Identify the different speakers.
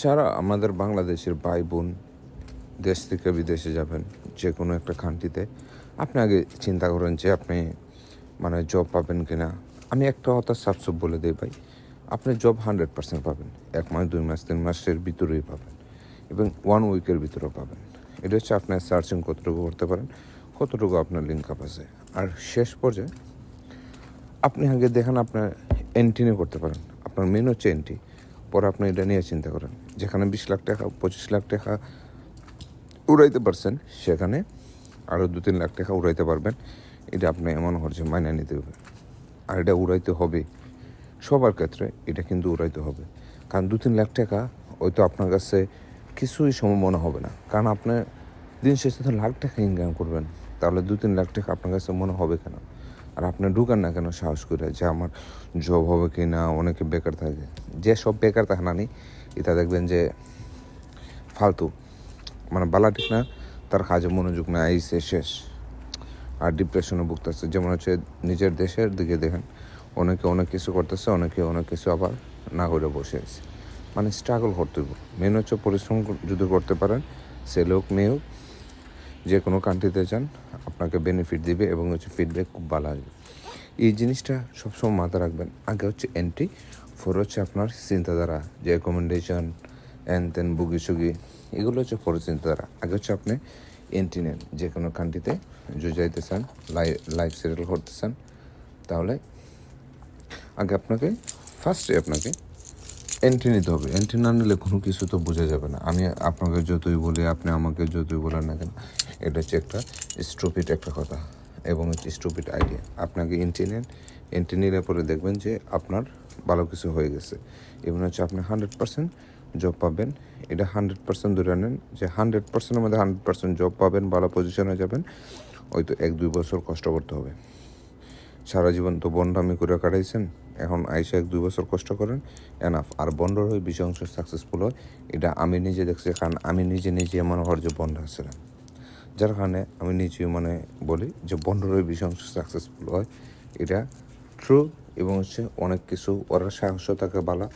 Speaker 1: যারা আমাদের বাংলাদেশের ভাই বোন দেশ থেকে বিদেশে যাবেন যে কোনো একটা কান্ট্রিতে আপনি আগে চিন্তা করেন যে আপনি মানে জব পাবেন কি না আমি একটা কথা সাবসব বলে দিই ভাই, আপনি জব হান্ড্রেড পার্সেন্ট পাবেন, এক মাস, দুই মাস, তিন মাসের ভিতরেই পাবেন এবং ওয়ান উইকের ভিতরেও পাবেন। এটা হচ্ছে আপনার সার্চিং কতটুকু করতে পারেন, কতটুকু আপনার লিঙ্ক আপ আছে। আর শেষ পর্যায়ে, আপনি আগে দেখেন আপনার এন্ট্রি করতে পারেন। আপনার মেন হচ্ছে এন্ট্রি পরে আপনি এটা নিয়ে চিন্তা করেন। যেখানে বিশ লাখ টাকা, পঁচিশ লাখ টাকা উড়াইতে পারছেন, সেখানে আরও দু তিন লাখ টাকা উড়াইতে পারবেন। এটা আপনি এমন হচ্ছে মাইনে নিতে হবে। আর এটা উড়াইতে হবে। সবার ক্ষেত্রে এটা কিন্তু উড়াইতে হবে। কারণ দু তিন লাখ টাকা হয়তো আপনার কাছে কিছুই সময় মনে হবে না। কারণ আপনি দিন শেষে তো লাখ টাকা ইনকাম করবেন। তাহলে দু তিন লাখ টাকা আপনার কাছে মনে হবে কেন? আর আপনি ঢুকান না কেন? সাহস করে যে আমার জব হবে কি না অনেকে বেকার থাকে। যে সব বেকার থাকে না নি এটা দেখবেন যে ফালতু। মানে বালা ঠিক না, তার কাজে মনোযোগ না আইসে শেষ। আর ডিপ্রেশনে ভুগতেছে। যেমন হচ্ছে নিজের দেশের দিকে দেখেন, অনেকে অনেক কিছু করতেছে, অনেকে অনেক কিছু আবার না করে বসে আছে। মানে স্ট্রাগল করতে মেন হচ্ছে পরিশ্রম যদি করতে পারেন ছেলে হোক মেয়ে হোক যে কোনো কান্ট্রিতে যান, আপনাকে বেনিফিট দিবে এবং হচ্ছে ফিডব্যাক খুব ভালো আসবে। এই জিনিসটা সবসময় মাথায় রাখবেন। আগে হচ্ছে এন্ট্রি ফোর হচ্ছে আপনার চিন্তাধারা, যে রেকমেন্ডেশন এন তেন বুগি সুগি এগুলো হচ্ছে ফোর চিন্তাধারা। আগে হচ্ছে আপনি এন্ট্রি নেন, যে কোনো কান্ট্রিতে যাইতে চান লাইফ সেটেল করতে চান, তাহলে আগে আপনাকে ফার্স্টে আপনাকে এন্ট্রি নিতে হবে। এন্ট্রি না নিলে কোনো কিছু তো বোঝা যাবে না। আমি আপনাকে যতই বলি, আপনি আমাকে যতই বলেন না কেন, এটা হচ্ছে একটা স্টুপিড একটা কথা এবং হচ্ছে স্টুপিড আইডিয়া আপনাকে এন্ট্রি নেন। এন্ট্রি নিলে পরে দেখবেন যে আপনার ভালো কিছু হয়ে গেছে। এবং হচ্ছে আপনি হান্ড্রেড পার্সেন্ট জব পাবেন। এটা হান্ড্রেড পার্সেন্ট ধরে নেন যে হান্ড্রেড পার্সেন্টের মধ্যে হান্ড্রেড পার্সেন্ট জব পাবেন, ভালো পজিশনে যাবেন। ওই তো এক দুই বছর কষ্ট করতে হবে। সারা জীবন তো বন্ডামি করে কাটাইছেন। এখন আইসা এক দুই বছর কষ্ট করেন এনাফ আর বন্ডর হয়ে বিশ অংশ সাকসেসফুল হয়, এটা আমি নিজে দেখছি, কারণ আমি নিজে নিজে মনে হওয়ার যে বন্ড আসছিলাম যার কারণে আমি নিজে মানে বলি যে বন্ডর হয়ে বিশ অংশ সাকসেসফুল হয়, এটা ট্রু এবং হচ্ছে অনেক কিছু, ওরা সাহস থাকে বালা